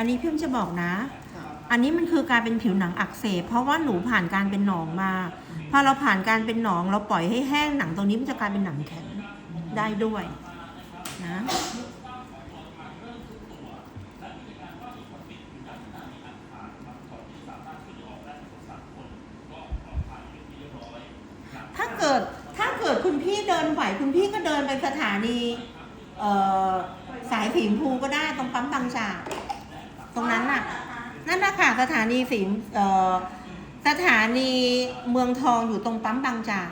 อันนี้พี่อุ้มจะบอกนะค่ะอันนี้มันคือการเป็นผิวหนังอักเสบเพราะว่าหนูผ่านการเป็นหนองมา พอเราผ่านการเป็นหนอง เราปล่อยให้แห้งหนังตรงนี้มันจะกลายเป็นหนังแข็งได้ด้วยนะถ้าเกิดถ้าเกิดคุณพี่เดินไหวคุณพี่ก็เดินไปสถานีเอ่อสายสีชมพูก็ได้ตรงปั๊มบางจาก ตรงนั้นน่ะ นั่นนะค่ะสถานีสีเอ่อสถานีเมืองทองอยู่ตรงปั๊มบางจาก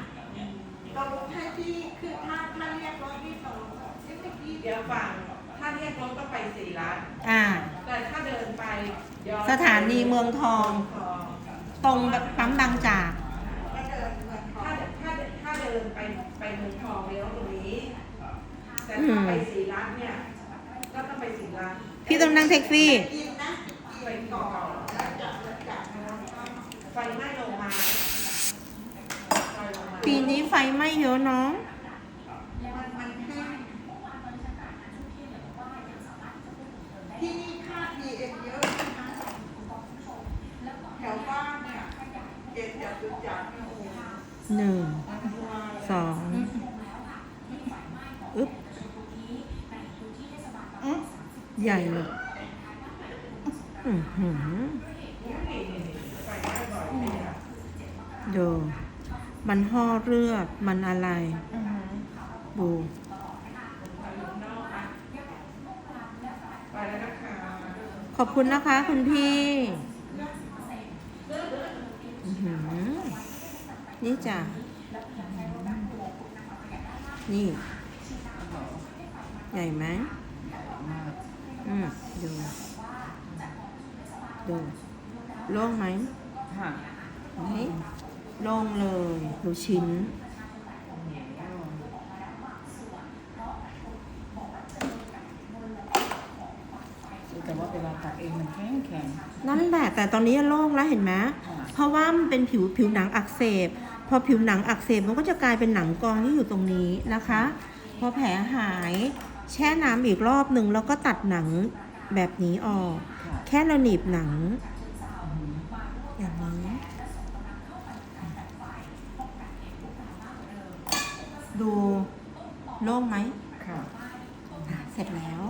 ตรงให้ที่คือถ้าถ้าเรียกรถที่ตรงที่เมื่อกี้เดี๋ยวฟังถ้าเรียกรถก็ไปสี่ล้านอ่าแต่ถ้าเดินไปย้อนสถานีเมืองทองทอง ตรงปั๊มบางจากก็เดินเหมือนขอถ้าถ้าถ้าเดินไปไปเมืองทองเลี้ยวตรงนี้แต่ถ้าไปสี่ล้านเนี่ยก็ต้องไปสี่ล้านพี่ต้องนั่งแท็กซี่ กินนะไปก่อนแล้วจะจะไฟไหม้ลงมาไฟลงมาปีนี้ไฟไหม้เยอะเนาะมันมันแห้งที่นี่ค่า PM เยอะนะคะแถวบ้านเนี่ยเจ็ดจับจุดจับเนี่ยโอ้โหหนึ่งนัวเลยสองอึ๊บอืมใหญ่เลย ดู มันห่อเลือด มันอะไรอืมดูไปแล้วนะคะขอบคุณนะคะ คุณพี่อื้อหือนี่จ้ะ นี่ ใหญ่ไหมอืมดู ดูโล่งไหมค่ะนี่โล่งเลยดูชิ้น แต่ว่าเวลาตัดเองมันแข็งแข็ง นั่นแหละ แต่ตอนนี้โล่งแล้วเห็นไหมค่ะเพราะว่ามันเป็นผิวผิวหนังอักเสบ พอผิวหนังอักเสบมันก็จะกลายเป็นหนังกองที่อยู่ตรงนี้นะคะ พอแผลหายแช่น้ำอีกรอบหนึ่งแล้วก็ตัดหนังแบบนี้ออกค่ะ แค่เราหนีบหนังอืมอย่างนี้ ดูโล่งไหมค่ะอะเสร็จแล้ว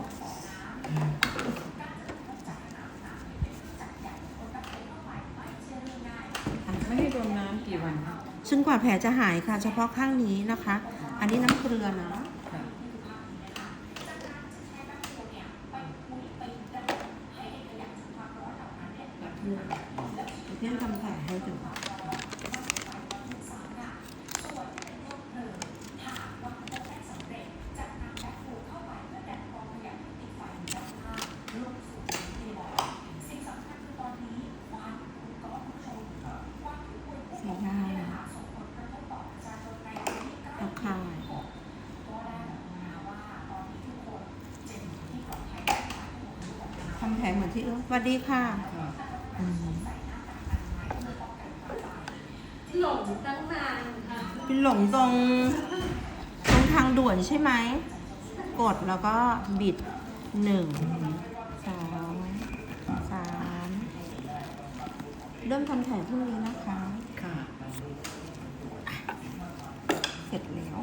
ไม่ให้โดนน้ำกี่วันคะจนกว่าแผลจะหายค่ะ เฉพาะข้างนี้นะคะ อันนี้น้ำเกลือนะ ค่ะ เพื่อนทำแผลให้ดูใส่ได้ตะข่ายทำแผลเหมือนที่เออสวัสดีค่ะ หลงตั้งนานค่ะเป็นหลงตรงตรงทางด่วนใช่ไหม กดแล้วก็บิดหนึ่งสองสามเริ่มทำแผลพรุ่งนี้นะคะ ค่ะ เสร็จแล้ว